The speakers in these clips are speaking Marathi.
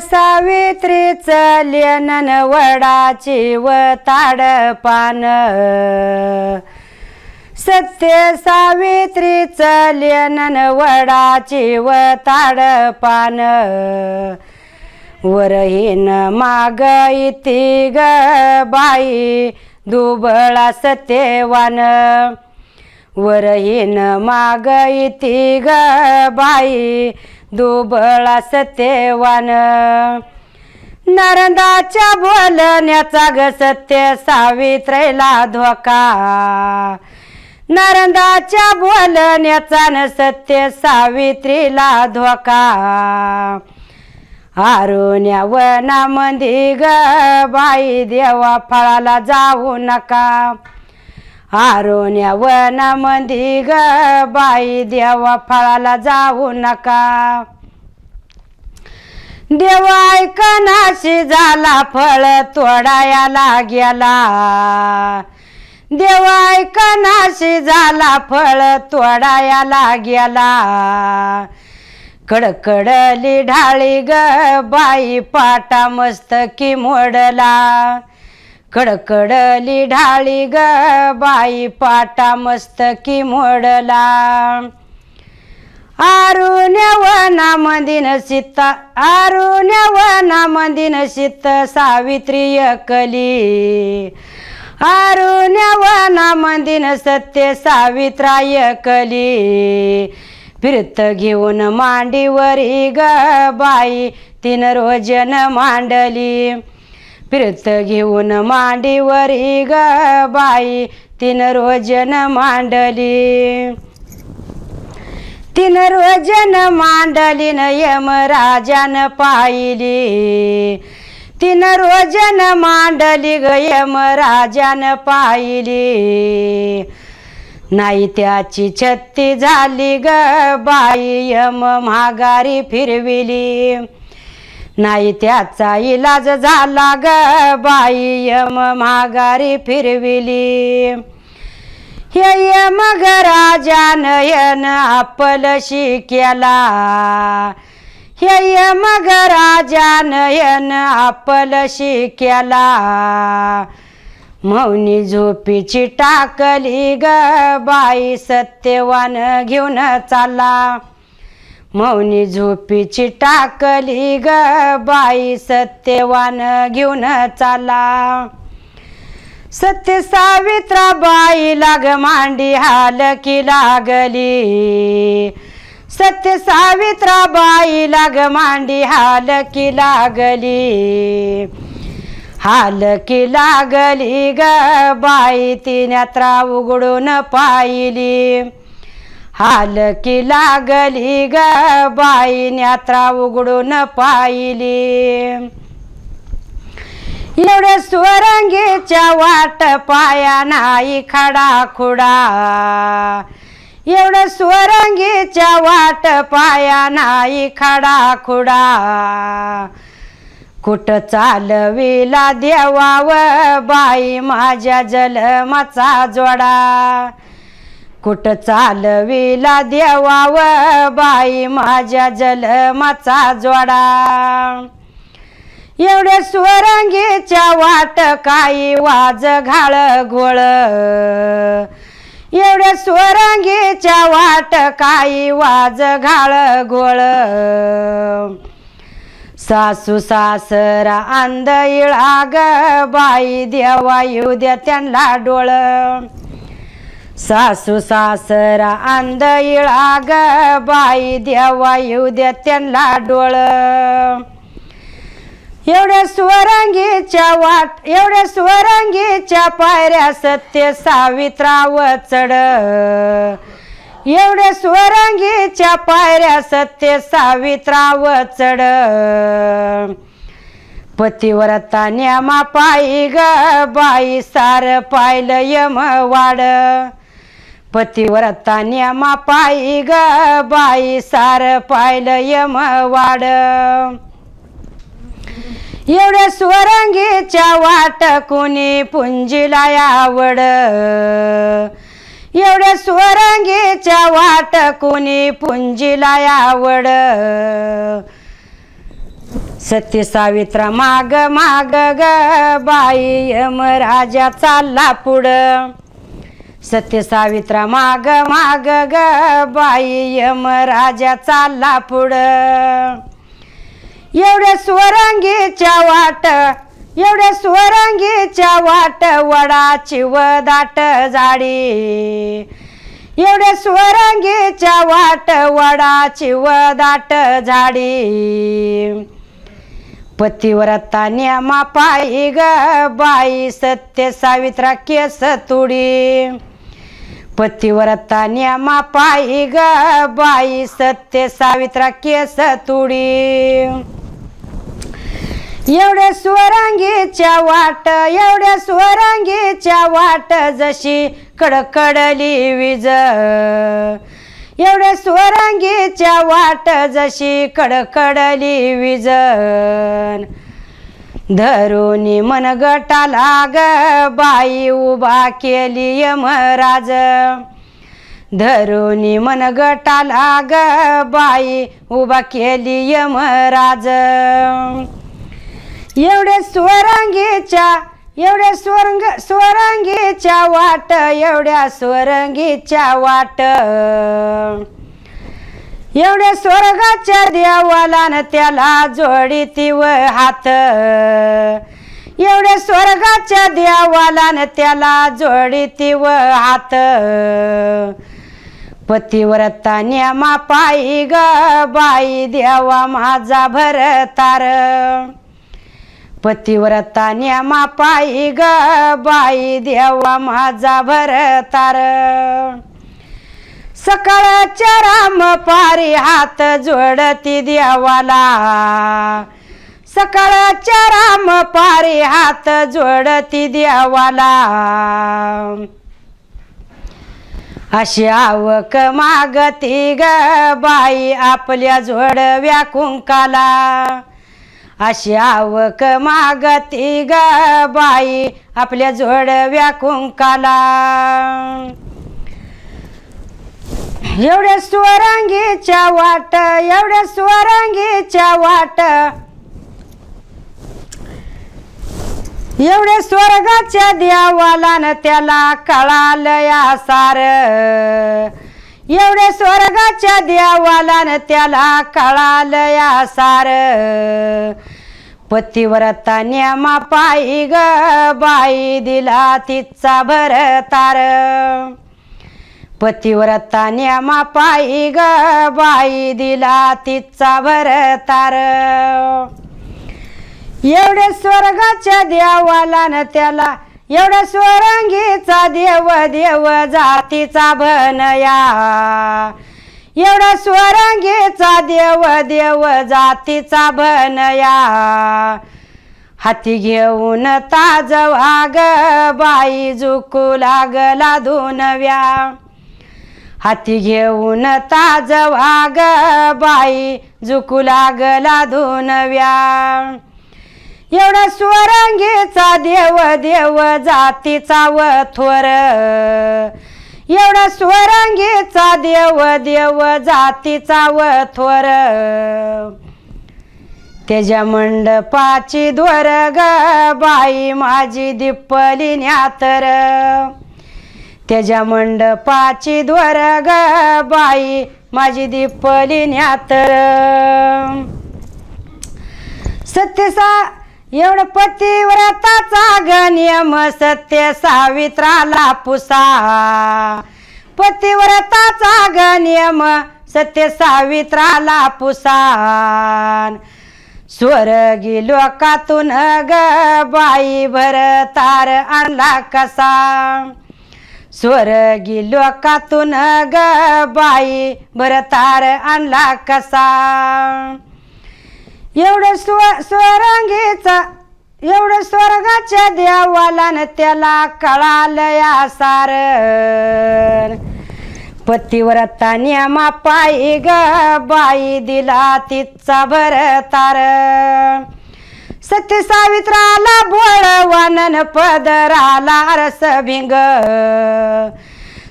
सावित्री सावित्रीच वडाची व ताडपान सत्य सावित्री लेनन वडाची व ताडपान वरहीन माग इति ग बाई दुबळा सत्यवान. वरहीन माग इति ग बाई दुबळा सत्यवान. नरंदाच्या बोलण्याचा ग सत्य सावित्रीला धोका. नरंदाच्या बोलण्याचा न सत्य सावित्रीला धोका. आरुण्या वनामंदी ग बाई देवा फळाला जाऊ नका. आरुण्या वनामधी ग बाई देवा फळाला जाऊ नका. देवा ऐकनाशी झाला फळ तोडायला गेला. देवा ऐकनाशी झाला फळ तोडायला गेला. कडकडली ढाळी ग बाई पाटा मस्तकी मोडला. कडकडली ढाळी ग बाई पाटा मस्तकी मोडला. आरुण्य मंदिन सीता आरुण्य मंदिन सीत सावित्री कली आरुण्य मंदिन सत्य सावित्राय कली फिरत घेऊन मांडीवरी ग बाई तीन रोजन मांडली. फिरत घेऊन मांडीवरी ग बाई. तीन रोजन मांडली. तीन रोजन मांडलीन यमराजान पाहिली. तीन रोजन मांडली ग यमराजान पाहिली. नाही त्याची छत्ती झाली ग बाई. यम महागारी फिरविली. नाही त्याचा इलाज झाला ग बाई यम माघारी फिरविली. हे यम ग राजानयन आपल शिक्याला. हे यम ग राजानयन आपल शिक्याला. मौनी झोपीची टाकली ग बाई सत्यवान घेऊन चाला. मौनी झोपीची टाकली ग बाई सत्यवान घेऊन चाला. सत्य सावित्रा बाई लाग मांडी हाल की लागली. सत्य सावित्रा बाई लाग मांडी हाल की लागली. हाल की लागली ग बाई तिन्यात्रा उघडून पाहिली. हाल की लागली ग बाई न्यात्रा उघडून पाहिली. एवढे स्वरंगीच्या वाट पाया नाही खडा खुडा. एवढं स्वरंगीच्या वाट पाया नाही खडा खुडा. कुठ चालविला देवाव बाई माझ्या जलमाचा जोडा. कुठ चालविला देवाव बाई माझ्या जलमाचा जोडा? एवढे स्वरंगीच्या वाट काही वाज घाळ घोळ. एवढे स्वरंगीच्या वाट काही वाज घाळ घोळ. सासू सासरा अंध इळा ग बाई देवा येऊ द्या त्यांना डोळ. सासू सासरा अंध इळा ग बाई देवा येऊ द्या त्यांना डोळ. एवढ्या स्वरंगीच्या वाट एवढ्या स्वरंगीच्या पायऱ्या सत्य सावित्राव चढ. एवढ्या स्वरंगीच्या पायऱ्या सत्य सावित्राव चढ. पतिव्रता न्यामा पायी ग बाई सार पाहिलं यम वाड पतिव्रता नियमा पायी ग बाई सार पाहिलं यम वाड. एवढ्या स्वरंगीच्या वाट कोणी पुंजीला आवड. एवढ्या स्वरंगीच्या वाट कोणी पुंजीला आवड. सत्य सावित्रा माग माग ग बाई यम राजा चालला पुढं सत्य सावित्रा माग माग ग बाई यम राजा चालला पुढं एवढ्या स्वरंगीच्या वाट एवढ्या स्वरंगीच्या वाट वडाची व दाट जाडी एवढ्या स्वरंगीच्या वाट वडाची व दाट झाडी. पतिव्रता नियमा पायी ग बाई सत्य सावित्रा केस तुडी. पतिव्रता न्यामा पायी ग बाई सत्य सावित्रा केस तुडी. एवढ्या स्वरांगीच्या वाट एवढ्या स्वरांगीच्या वाट जशी कडकडली विज. एवढ्या स्वरांगीच्या वाट जशी कडकडली विजन धरुनी मन गटाला ग बाई उभा केली यमराज धरुनी मन गटाला ग बाई उभा केली यमराज एवढ्या स्वरंगीच्या एवढ्या स्वरंग स्वरंगीच्या वाट एवढ्या स्वरंगीच्या वाट. एवढ्या स्वर्गाच्या देवाला न त्याला जोडी व हात. एवढ्या स्वर्गाच्या देवाला न त्याला जोडी व हात. पतिव्रता न्यामा पायी ग बाई देवा माझा भरतार पतिव्रता न्यामा पायी ग बाई देवा माझा भरतार सकाळच्या राम पारी हात जोडती देवाला. सकाळच्या राम पारी हात जोडती देवाला. अशी आवक मागती ग बाई आपल्या जोडव्या कुंकाला. अशी आवक मागती ग बाई आपल्या जोडव्या कुंकाला. एवढ्या स्वरंगीच्या वाट एवढ्या स्वरंगीच्या वाट. एवढ्या स्वर्गाच्या देवाला न त्याला कळालं या सार. एवढ्या स्वर्गाच्या देवाला न त्याला कळालं या सार. पतिव्रता न्यामा पायी ग बाई दिला तिचा भरतार. पतिव्रता न्यामा पायी ग बाई दिला तिचा भरतार. एवढे स्वर्गाच्या देवाला न त्याला एवढ्या स्वरंगीचा देव देव जातीचा भनया एवढा स्वरंगीचा देव देव जातीचा भनया हाती घेऊन ताज वाग बाई झुकू लागला धुनव्या. हाती घेऊन ताज वाग बाई झुकू लागला धुनव्या एवढा स्वरंगीचा देव देव जातीचा व थोर. एवढा स्वरंगीचा देव देव जातीचा व थोर. त्याच्या मंडपाची द्वर ग बाई माझी दिप्पली न्यातर त्याच्या मंडपाची द्वर ग बाई माझी दीपली न्यातर सत्यसा एवढं पतिव्रताचा गनियम सत्य सावित्राला पुसा. पतिव्रताचा गनियम सत्य सावित्राला पुसान. स्वर्गी लोकातून ग बाई भरतार आणला कसा. स्वर्गी लोकातून ग बाई भरतार आणला कसा? एवढं स्व स्वरंगीचा एवढं स्वर्गाच्या देवाला न त्याला कळालया सार पतिव्रता नियमा पायी ग बाई दिला तिचा भरतार सत्य सावित्राला बोळवानन पदराला रस भिंग.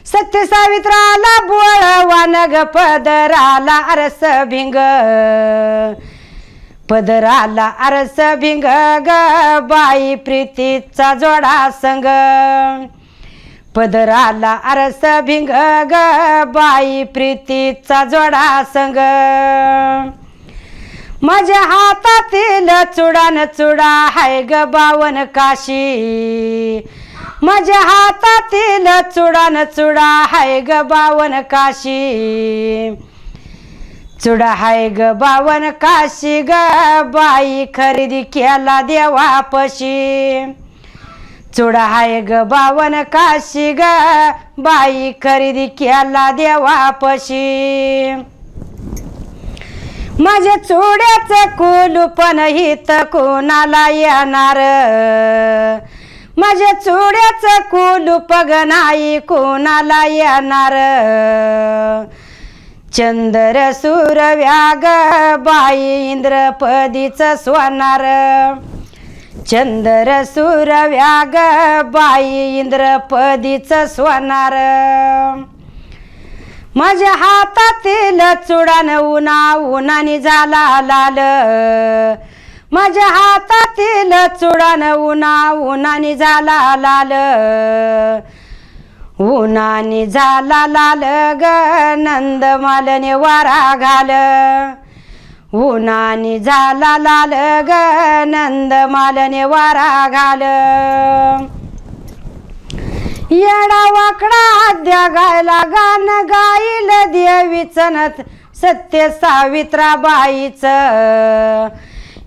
सत्य सावित्राला बोळवान ग पदराला रस भिंग. पदराला अरस भिंग ग बाई प्रीतीचा जोडा संग. पदराला अरस भिंग ग बाई प्रीतीचा जोडा संग. माझ्या हातातील चुडान चुडा हाय ग बावन काशी. माझ्या हातातील चुडान चुडा हाय ग बावन काशी. चुडा हाय ग बावन काशी ग बाई खरेदी केला देवापशी चुडा हाय ग बावन काशी ग बाई खरेदी केला देवापशी माझ्या चुड्याचं कुलूपन हित कोणाला येणार? माझ्या चुड्याचं कुलूप ग नाही कोणाला येणार? चंद्र सूर व्याग बाई इंद्रपदीच स्वनार चंद्र सूर व्याग बाई इंद्रपदीच स्वनार माझ्या हातातील चुडान उन्हा उन्हाने झाला लाल. माझ्या हातातील चुडान उन्हा उन्हाने झाला लाल. उन्हाने झाला लाल ग नंद मालने वारा घाल. उन्हाने झाला लाल ग नंद मालने वारा घाल. येडा वाकडा द्या गायला गा विचनत सत्य सावित्राबाईच.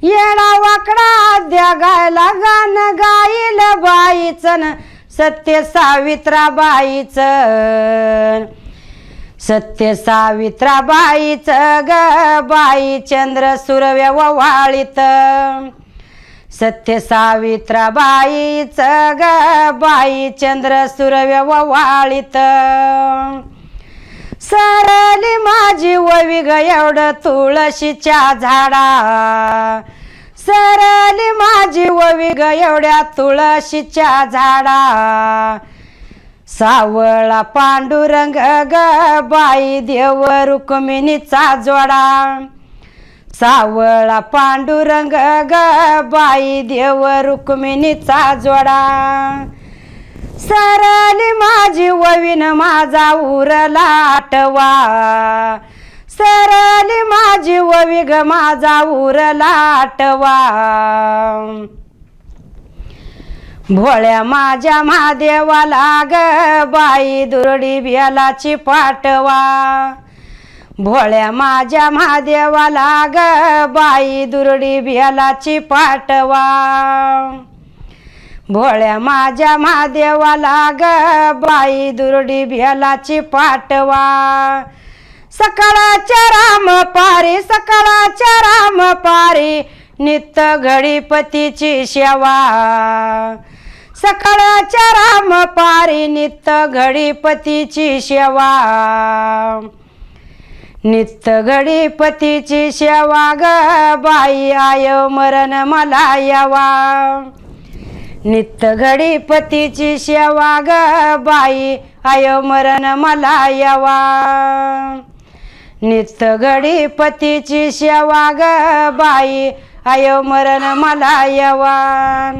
येडा वाकडा आद्या गायला गाण गाईल बाईचन सत्य सावित्राबाईच. सत्य सावित्राबाईच ग बाई चंद्र सुरव्य वाळीत सत्य सावित्राबाईच ग बाई चंद्र सुरव्य वाळीत सरली माझी वविग एवढ एवढं तुळशीच्या झाडा. सरली माझी वविग एवढ्या तुळशीच्या झाडा. सावळा पांडुरंग ग बाई देव रुक्मिणीचा जोडा. सावळा पांडुरंग ग बाई देव रुक्मिणीचा जोडा. सरली माझी ववीन माझा उरला आठवा. सरली माझी ववी माझा उरला आठवा. भोळ्या माझ्या महादेवाला ग बाई दुरडी बियालाची पाठवा. भोळ्या माझ्या महादेवाला ग बाई दुरडी बियालाची पाठवा. भोळ्या माझ्या महादेवाला ग बाई दुरडी भेलाची पाठवा सकाळच्या राम पारी सकाळच्या राम पारी नित्य घडीपतीची सेवा. सकाळच्या राम पारी नित्य घडीपतीची सेवा. नित्य पतीची सेवा ग बाई आय मरण मला यावा. नित्य गणपतीची सेवा ग बाई. आय मरण मला यावा. नित्य गणपतीची सेवा ग बाई. आय मरण मला यावा.